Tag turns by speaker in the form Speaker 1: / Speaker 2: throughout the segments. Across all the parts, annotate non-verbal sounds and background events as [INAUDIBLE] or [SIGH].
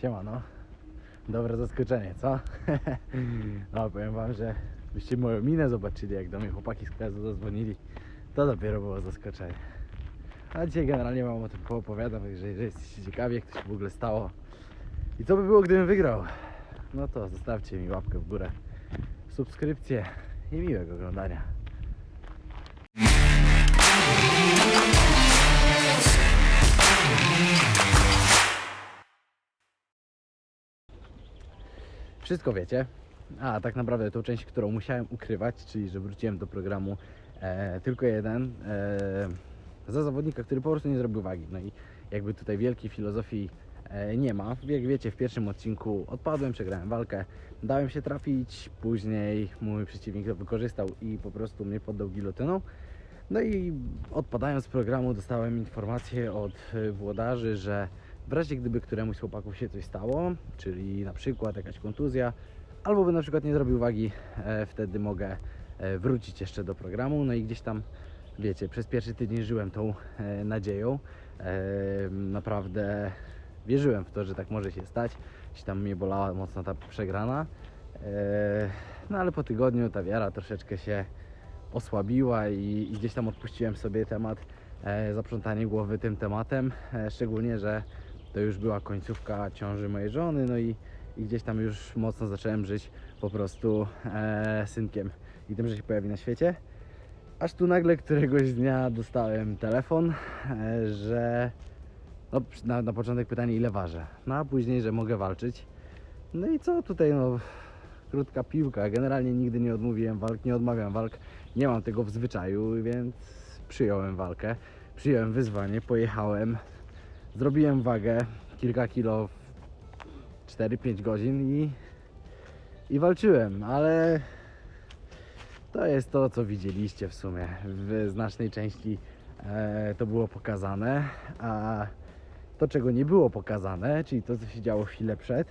Speaker 1: Siemano. Dobre zaskoczenie, co? [LAUGHS] No, powiem wam, że byście moją minę zobaczyli, jak do mnie chłopaki z klasu zadzwonili. To dopiero było zaskoczenie. A dzisiaj generalnie wam o tym poopowiadam, także jeżeli jesteście ciekawi, jak to się w ogóle stało i co by było, gdybym wygrał, no to zostawcie mi łapkę w górę, subskrypcję i miłego oglądania. Wszystko wiecie. A tak naprawdę tą część, którą musiałem ukrywać, czyli że wróciłem do programu e, tylko jeden, e, za zawodnika, który po prostu nie zrobił wagi. No i jakby tutaj wielkiej filozofii e, nie ma. Jak wiecie, w pierwszym odcinku odpadłem, przegrałem walkę, dałem się trafić, później mój przeciwnik to wykorzystał i po prostu mnie poddał gilotyną. No i odpadając z programu dostałem informację od włodarzy, że w razie gdyby któremuś z chłopaków się coś stało, czyli na przykład jakaś kontuzja, albo by na przykład nie zrobił wagi, e, wtedy mogę e, wrócić jeszcze do programu. No i gdzieś tam, wiecie, przez pierwszy tydzień żyłem tą e, nadzieją. E, naprawdę wierzyłem w to, że tak może się stać. Gdzieś tam mnie bolała mocno ta przegrana. E, no ale po tygodniu ta wiara troszeczkę się osłabiła i, i gdzieś tam odpuściłem sobie temat e, zaprzątanie głowy tym tematem, e, szczególnie, że to już była końcówka ciąży mojej żony, no i, i gdzieś tam już mocno zacząłem żyć po prostu e, synkiem i tym, że się pojawi na świecie. Aż tu nagle któregoś dnia dostałem telefon, e, że no, na, na początek pytanie ile ważę, no a później, że mogę walczyć. No i co tutaj, no krótka piłka. Generalnie nigdy nie odmówiłem walk, nie odmawiam walk. Nie mam tego w zwyczaju, więc przyjąłem walkę. Przyjąłem wyzwanie, pojechałem, zrobiłem wagę kilka kilo w 4-5 godzin i, i walczyłem, ale to jest to, co widzieliście w sumie. W znacznej części e, to było pokazane, a to, czego nie było pokazane, czyli to, co się działo chwilę przed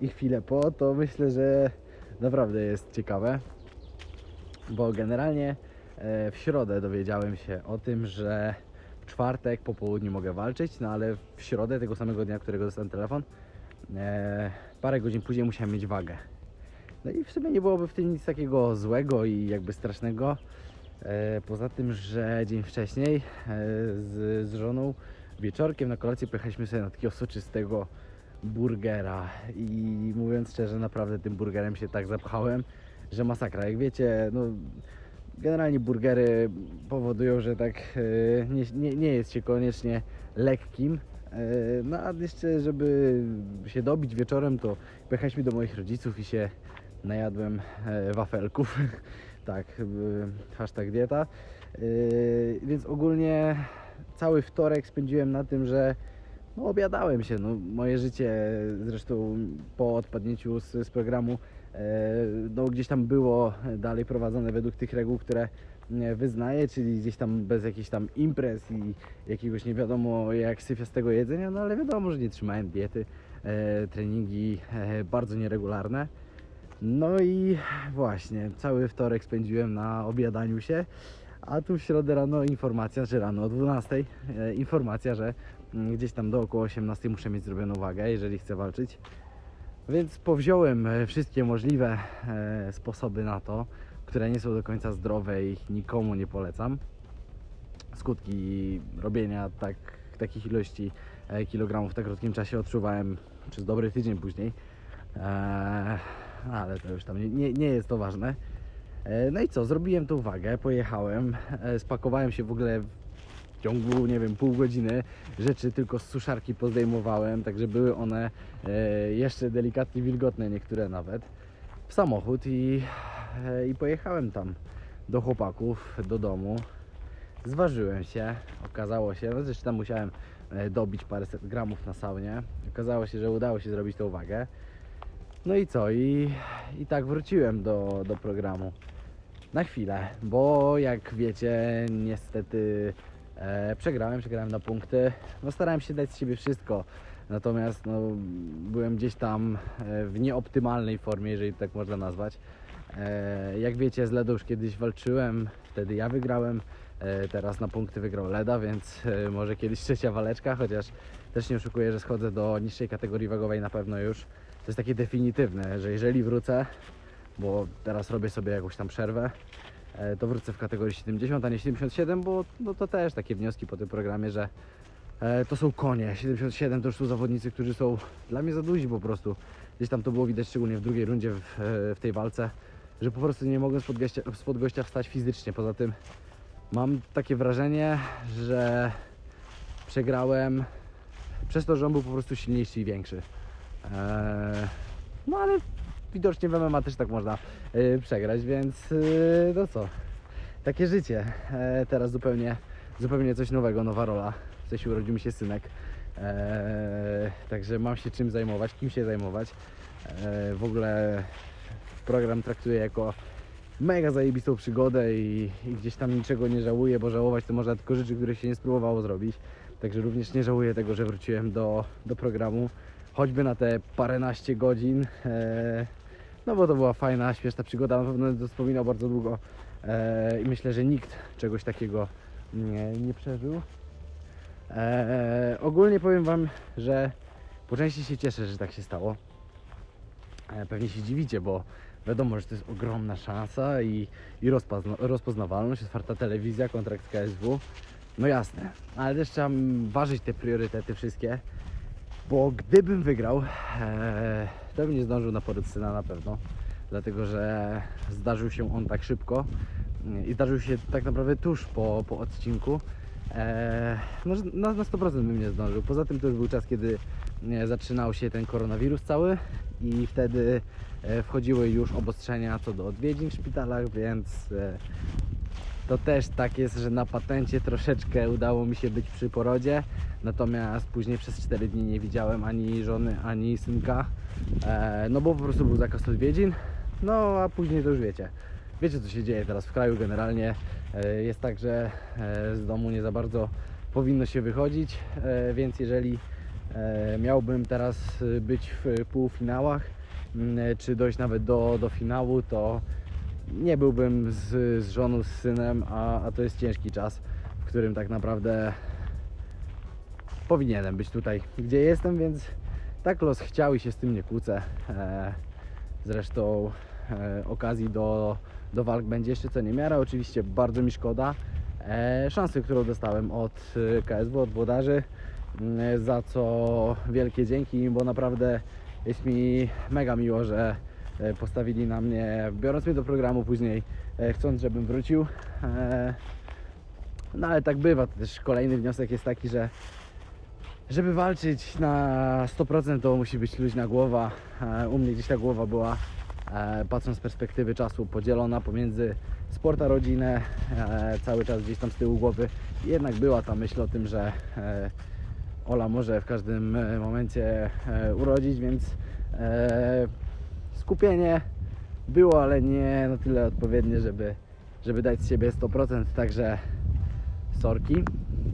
Speaker 1: i chwilę po, to myślę, że naprawdę jest ciekawe, bo generalnie e, w środę dowiedziałem się o tym, że czwartek po południu mogę walczyć, no ale w środę tego samego dnia, którego dostałem telefon, e, parę godzin później musiałem mieć wagę. No i w sumie nie byłoby w tym nic takiego złego i jakby strasznego. E, poza tym, że dzień wcześniej e, z, z żoną wieczorkiem na kolację pojechaliśmy sobie na takiego soczystego burgera i mówiąc szczerze, naprawdę tym burgerem się tak zapchałem, że masakra. Jak wiecie, no generalnie burgery powodują, że tak e, nie, nie, nie jest się koniecznie lekkim. E, No a jeszcze, żeby się dobić wieczorem, to pojechaliśmy do moich rodziców i się najadłem e, wafelków. [LAUGHS] tak, hashtag dieta. Więc ogólnie cały wtorek spędziłem na tym, że no, obiadałem się. No, moje życie zresztą po odpadnięciu z, z programu no, gdzieś tam było dalej prowadzone według tych reguł, które e, wyznaję, czyli gdzieś tam bez jakichś tam imprez i jakiegoś nie wiadomo jak syfiastego jedzenia, no ale wiadomo, że nie trzymałem diety, e, treningi e, bardzo nieregularne. No i właśnie, cały wtorek spędziłem na obiadaniu się, a tu w środę rano informacja, czy rano o 12 e, informacja, że mm, gdzieś tam do około 18 muszę mieć zrobioną wagę, jeżeli chcę walczyć. Więc powziąłem e, wszystkie możliwe e, sposoby na to, które nie są do końca zdrowe i nikomu nie polecam. Skutki robienia tak, takich ilości e, kilogramów w tak krótkim czasie odczuwałem przez dobry tydzień później. Eee, ale to już tam nie, nie, nie jest to ważne. No i co, zrobiłem tą wagę, pojechałem, spakowałem się w ogóle ciągu, nie wiem, pół godziny. Rzeczy tylko z suszarki pozdejmowałem, także były one e, jeszcze delikatnie wilgotne, niektóre nawet, w samochód i, e, i pojechałem tam do chłopaków, do domu. Zważyłem się, okazało się, no zresztą musiałem e, dobić paręset gramów na saunie. Okazało się, że udało się zrobić tą wagę. No i co? I, i tak wróciłem do, do programu. Na chwilę, bo jak wiecie, niestety e, przegrałem, przegrałem na punkty. No starałem się dać z siebie wszystko. Natomiast no, byłem gdzieś tam e, w nieoptymalnej formie, jeżeli tak można nazwać. E, jak wiecie, z Ledą już kiedyś walczyłem, wtedy ja wygrałem. E, teraz na punkty wygrał Leda, więc e, może kiedyś trzecia waleczka, chociaż też nie oszukuję, że schodzę do niższej kategorii wagowej na pewno już. To jest takie definitywne, że jeżeli wrócę, bo teraz robię sobie jakąś tam przerwę, to wrócę w kategorii 70, a nie 77, bo no to też takie wnioski po tym programie, że e, to są konie. 77 to już są zawodnicy, którzy są dla mnie za duzi po prostu. Gdzieś tam to było widać szczególnie w drugiej rundzie w, e, w tej walce, że po prostu nie mogłem spod gościa, spod gościa wstać fizycznie. Poza tym mam takie wrażenie, że przegrałem przez to, że on był po prostu silniejszy i większy. No ale widocznie w MMA też tak można e, przegrać, więc e, no co, takie życie. E, teraz zupełnie, zupełnie coś nowego, nowa rola. W sensie urodził mi się synek. Także mam się czym zajmować, kim się zajmować. W ogóle program traktuję jako mega zajebistą przygodę i, i gdzieś tam niczego nie żałuję, bo żałować to można tylko rzeczy, które się nie spróbowało zrobić. Także również nie żałuję tego, że wróciłem do, do programu, choćby na te paręnaście godzin. No bo to była fajna, śmieszna przygoda, na pewno wspominał bardzo długo e, i myślę, że nikt czegoś takiego nie, nie przeżył. E, ogólnie powiem Wam, że po części się cieszę, że tak się stało. E, pewnie się dziwicie, bo wiadomo, że to jest ogromna szansa i, i rozpozna, rozpoznawalność, otwarta telewizja, kontrakt z KSW. No jasne, ale też trzeba ważyć te priorytety wszystkie, bo gdybym wygrał, e, to bym nie zdążył na poród syna na pewno, dlatego że zdarzył się on tak szybko i zdarzył się tak naprawdę tuż po, po odcinku. E, no, na, na 100% bym nie zdążył. Poza tym to już był czas, kiedy nie, zaczynał się ten koronawirus cały i wtedy e, wchodziły już obostrzenia co do odwiedzin w szpitalach, więc e, to też tak jest, że na patencie troszeczkę udało mi się być przy porodzie, natomiast później przez 4 dni nie widziałem ani żony, ani synka, e, no bo po prostu był zakaz odwiedzin, no a później to już wiecie. Wiecie co się dzieje teraz w kraju generalnie, e, jest tak, że e, z domu nie za bardzo powinno się wychodzić, e, więc jeżeli e, miałbym teraz e, być w półfinałach, m, czy dojść nawet do, do finału, to nie byłbym z, z żoną, z synem, a, a to jest ciężki czas, w którym tak naprawdę powinienem być tutaj, gdzie jestem, więc tak los chciał i się z tym nie kłócę. E, zresztą e, okazji do, do walk będzie jeszcze co niemiara. Oczywiście bardzo mi szkoda e, szansy, którą dostałem od e, KSW, od włodarzy, m, za co wielkie dzięki bo naprawdę jest mi mega miło, że e, postawili na mnie, biorąc mnie do programu później, e, chcąc, żebym wrócił. E, No ale tak bywa. Też kolejny wniosek jest taki, że żeby walczyć na 100% to musi być luźna głowa. E, U mnie gdzieś ta głowa była, e, patrząc z perspektywy czasu, podzielona pomiędzy sport a rodzinę. E, Cały czas gdzieś tam z tyłu głowy jednak była ta myśl o tym, że e, Ola może w każdym e, momencie e, urodzić, więc e, skupienie było, ale nie na tyle odpowiednie, żeby, żeby dać z siebie 100%, także sorki.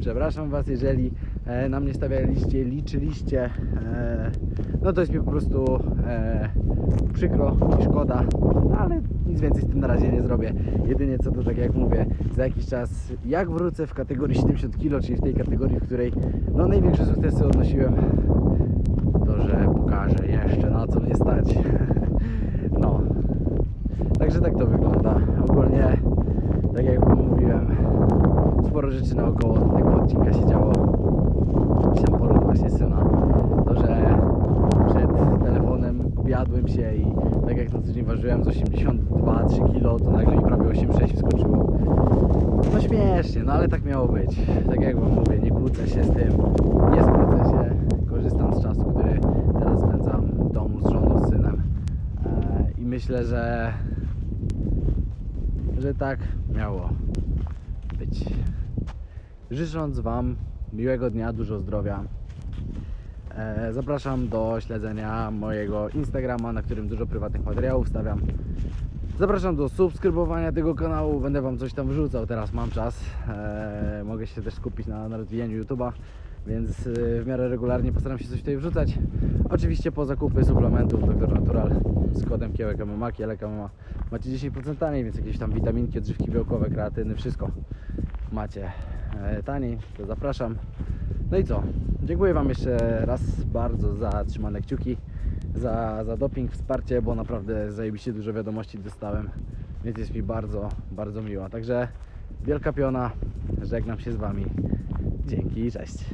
Speaker 1: Przepraszam Was, jeżeli e, na mnie stawialiście, liczyliście, e, no to jest mi po prostu e, przykro i szkoda, ale nic więcej z tym na razie nie zrobię. Jedynie co to tak jak mówię, za jakiś czas jak wrócę w kategorii 70 kg, czyli w tej kategorii, w której no największe sukcesy odnosiłem, to że pokażę jeszcze na co mnie stać. [LAUGHS] Także tak to wygląda. Ogólnie, tak jak Wam mówiłem, sporo rzeczy naokoło tego odcinka się działo. Tam poród właśnie syna. To, że przed telefonem objadłem się i tak jak na co dzień ważyłem z 82-3 kg, to nagle mi prawie 8,6 wskoczyło. No śmiesznie, no ale tak miało być. Tak jak Wam mówię, nie kłócę się z tym, nie skłócę się. Korzystam z czasu, który teraz spędzam w domu z żoną, z synem. E, I myślę, że że tak miało być. Życząc Wam miłego dnia, dużo zdrowia. E, zapraszam do śledzenia mojego Instagrama, na którym dużo prywatnych materiałów wstawiam. Zapraszam do subskrybowania tego kanału, będę Wam coś tam wrzucał, teraz mam czas. E, mogę się też skupić na rozwijaniu YouTube'a, więc e, w miarę regularnie postaram się coś tutaj wrzucać. Oczywiście po zakupy suplementów Dr. Natural z kodem Kiełek MMA, Kielek MMA macie 10% taniej, więc jakieś tam witaminki, odżywki białkowe, kreatyny, wszystko macie e, taniej, to zapraszam. No i co? Dziękuję Wam jeszcze raz bardzo za trzymane kciuki, za, za doping, wsparcie, bo naprawdę zajebiście dużo wiadomości dostałem, więc jest mi bardzo, bardzo miło. Także wielka piona, żegnam się z Wami. Dzięki i cześć.